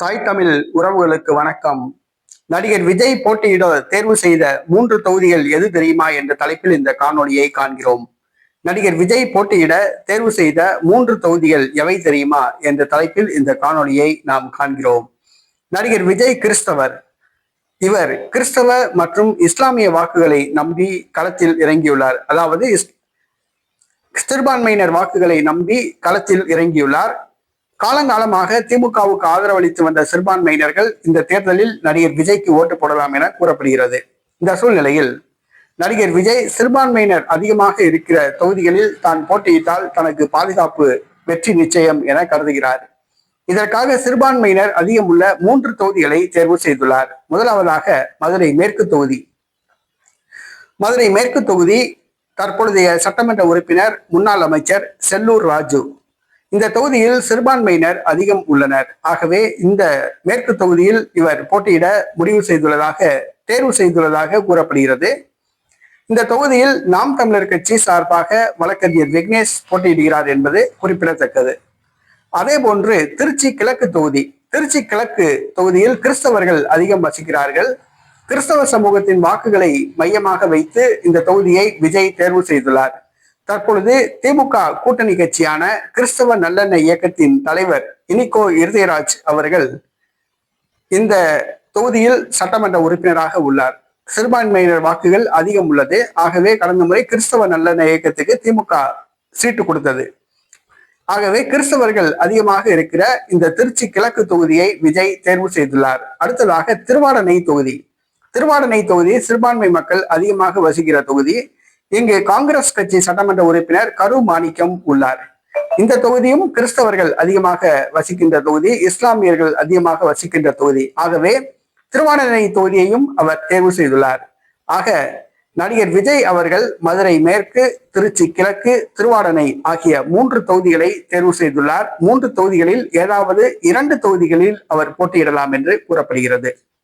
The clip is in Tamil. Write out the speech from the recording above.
தாய் தமிழ் உறவுகளுக்கு வணக்கம். நடிகர் விஜய் போட்டியிட தேர்வு செய்த மூன்று தொகுதிகள் எது தெரியுமா என்ற தலைப்பில் இந்த காணொலியை காண்கிறோம். நடிகர் விஜய் போட்டியிட தேர்வு செய்த மூன்று தொகுதிகள் எவை தெரியுமா என்ற தலைப்பில் இந்த காணொலியை நாம் காண்கிறோம். நடிகர் விஜய் கிறிஸ்தவர். இவர் கிறிஸ்தவ மற்றும் இஸ்லாமிய வாக்குகளை நம்பி களத்தில் இறங்கியுள்ளார். அதாவது சிறுபான்மையினர் வாக்குகளை நம்பி களத்தில் இறங்கியுள்ளார். காலங்காலமாக திமுகவுக்கு ஆதரவளித்து வந்த சிறுபான்மையினர்கள் இந்த தேர்தலில் நடிகர் விஜய்க்கு ஓட்டு போடலாம் என கூறப்படுகிறது. இந்த சூழ்நிலையில் நடிகர் விஜய் சிறுபான்மையினர் அதிகமாக இருக்கிற தொகுதிகளில் தான் போட்டியிட்டால் தனக்கு பாதுகாப்பு வெற்றி நிச்சயம் என கருதுகிறார். இதற்காக சிறுபான்மையினர் அதிகம் உள்ள மூன்று தொகுதிகளை தேர்வு செய்துள்ளார். முதலாவதாக மதுரை மேற்கு தொகுதி. மதுரை மேற்கு தொகுதி தற்பொழுதைய சட்டமன்ற உறுப்பினர் முன்னாள் அமைச்சர் செல்லூர் ராஜு. இந்த தொகுதியில் சிறுபான்மையினர் அதிகம் உள்ளனர். ஆகவே இந்த மேற்கு தொகுதியில் இவர் போட்டியிட முடிவு செய்துள்ளதாக தேர்வு செய்துள்ளதாக கூறப்படுகிறது. இந்த தொகுதியில் நாம் தமிழர் கட்சி சார்பாக வழக்கறிஞர் விக்னேஷ் போட்டியிடுகிறார் என்பது குறிப்பிடத்தக்கது. அதே போன்று திருச்சி கிழக்கு தொகுதி திருச்சி கிழக்கு தொகுதியில் கிறிஸ்தவர்கள் அதிகம் வசிக்கிறார்கள். கிறிஸ்தவ சமூகத்தின் வாக்குகளை மையமாக வைத்து இந்த தொகுதியை விஜய் தேர்வு செய்துள்ளார். தற்பொழுது திமுக கூட்டணி கட்சியான கிறிஸ்தவ நல்லெண்ண இயக்கத்தின் தலைவர் இனிகோ இருதயராஜ் அவர்கள் இந்த தொகுதியில் சட்டமன்ற உறுப்பினராக உள்ளார். சிறுபான்மையினர் வாக்குகள் அதிகம் உள்ளது. ஆகவே கடந்த முறை கிறிஸ்தவ நல்லெண்ண இயக்கத்துக்கு திமுக சீட்டு கொடுத்தது. ஆகவே கிறிஸ்தவர்கள் அதிகமாக இருக்கிற இந்த திருச்சி கிழக்கு தொகுதியை விஜய் தேர்வு செய்துள்ளார். அடுத்ததாக திருவாடனை தொகுதி. திருவாடனை தொகுதி சிறுபான்மை மக்கள் அதிகமாக வசிக்கிற தொகுதி. இங்கு காங்கிரஸ் கட்சி சட்டமன்ற உறுப்பினர் கரு மாணிக்கம் உள்ளார். இந்த தொகுதியும் கிறிஸ்தவர்கள் அதிகமாக வசிக்கின்ற தொகுதி இஸ்லாமியர்கள் அதிகமாக வசிக்கின்ற தொகுதி. ஆகவே திருவாடனை தொகுதியையும் அவர் தேர்வு செய்துள்ளார். ஆக நடிகர் விஜய் அவர்கள் மதுரை மேற்கு திருச்சி கிழக்கு திருவாடனை ஆகிய மூன்று தொகுதிகளை தேர்வு செய்துள்ளார். மூன்று தொகுதிகளில் ஏதாவது இரண்டு தொகுதிகளில் அவர் போட்டியிடலாம் என்று கூறப்படுகிறது.